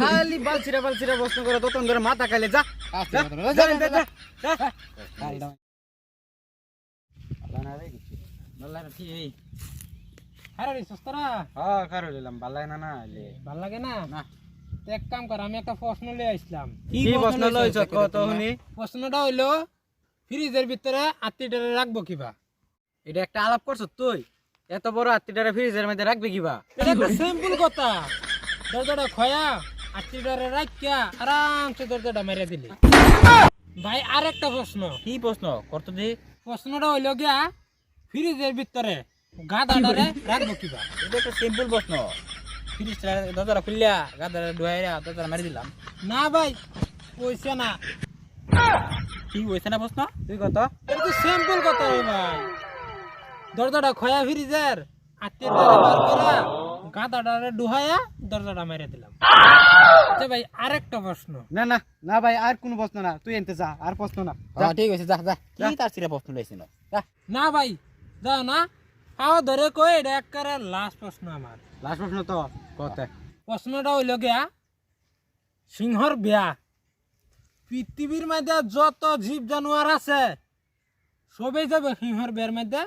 খালি বালছিরা বালছিরা প্রশ্ন করে ততন ধরে মাথা খাইলে যা। প্রশ্নটা হইল ফ্রিজের ভিতরে আত্মীয়টারে রাখব কিবা? এটা একটা আলাপ করছ তুই? এত বড় আত্মীয়টারে ফ্রিজের মধ্যে রাখবি কিবা? এটা সিম্পল কথা। দরজাটা খয়া। আত্মীয়টারে রাখিয়া আরামসে দরজাটা মেরে দিলি। ভাই আর একটা প্রশ্ন। কি প্রশ্ন? করতো দি। প্রশ্নটা হইল গিয়া ফ্রিজের ভিতরে গাদাটারে রাখব কিবা? এটা একটা সিম্পল প্রশ্ন। ফ্রিজটা দরজাটা খুললিয়া গাদারে ডুয়াইরা দরজাটা মারি দিলাম। না ভাই পয়সা না। কি হয়েছে না প্রশ্ন? তুই কত এটা তো সিম্পল কথা রে ভাই। দরজাটা খয়া ফ্রিজের করা গাদাটারে ডুহায়া দরজাটা মেরে দিলাম। আচ্ছা ভাই আরেকটা প্রশ্ন। না না না ভাই আর কোনো প্রশ্ন না। তুই এনতে যা আর প্রশ্ন না। যা। হ্যাঁ ঠিক আছে যা যা। কি তার সিরা প্রশ্ন লইছিস না? যা। না ভাই যাও না। পাও ধরে কই এটা একবারে লাস্ট প্রশ্ন আমার। লাস্ট প্রশ্ন তো কত? প্রশ্নটা হইল গিয়া সিংহর বিয়া। পৃথিবীর মধ্যে যত জীব জানোয়ার আছে সবাই যাবে সিংহর বিয়ার মধ্যে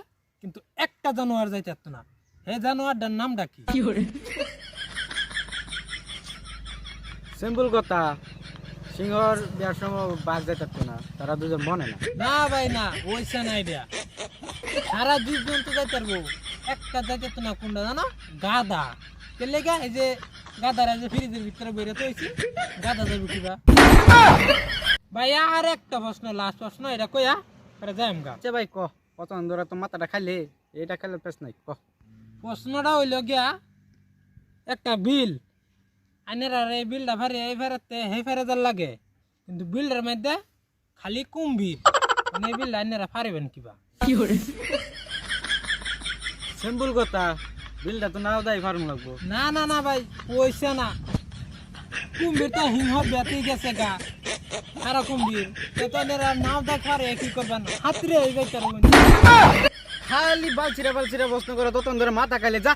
কিন্তু একটা জানোয়ার যাইতে না। এই জানোয়ারটার নামটা কি? সিম্পল কথা সিংহর বিয়ার সময় বাঘ পারতো না তারা দুজন বনে না। না ভাই না ওইসা নাই বিয়া। সারা দুজন তো যাইতে পারব। একটা যাইতে না কোনটা জানো? গাদা কেলে গা এই যে গাদারা যে ফ্রিজের ভিতরে বেরো তো হয়েছে গাদা যাবে কিবা? ভাই আর একটা প্রশ্ন লাস্ট প্রশ্ন এটা কইয়া করে যাই গা। আচ্ছা ভাই ক? কত ধরে তো মাথাটা খাইলে এটা খাইলে পেস নাই ক? প্রশ্নটা হইল গিয়া একটা বিল। আইনের আর এই বিলটা ভারে এই ফেরাতে সেই ফেরাদার লাগে। কিন্তু বিলটার মধ্যে খালি কুম্ভীর। মানে এই বিলটা আইনেরা ফারিবেন কিবা? সিম্পল কথা বিলটা তো নাও দাই ফার্ম লাগবো। না না না ভাই পয়সা না। কুম্ভীর তো হিংহ বেঁচে গেছে গা। সারা কুম্ভীর। তো তাদের নাও দেখার কি করবেন? হাতরে এই বেচার খালি বালছিরা বালছিরা প্রশ্ন করে ততন ধরে মাথা খাইলে যা।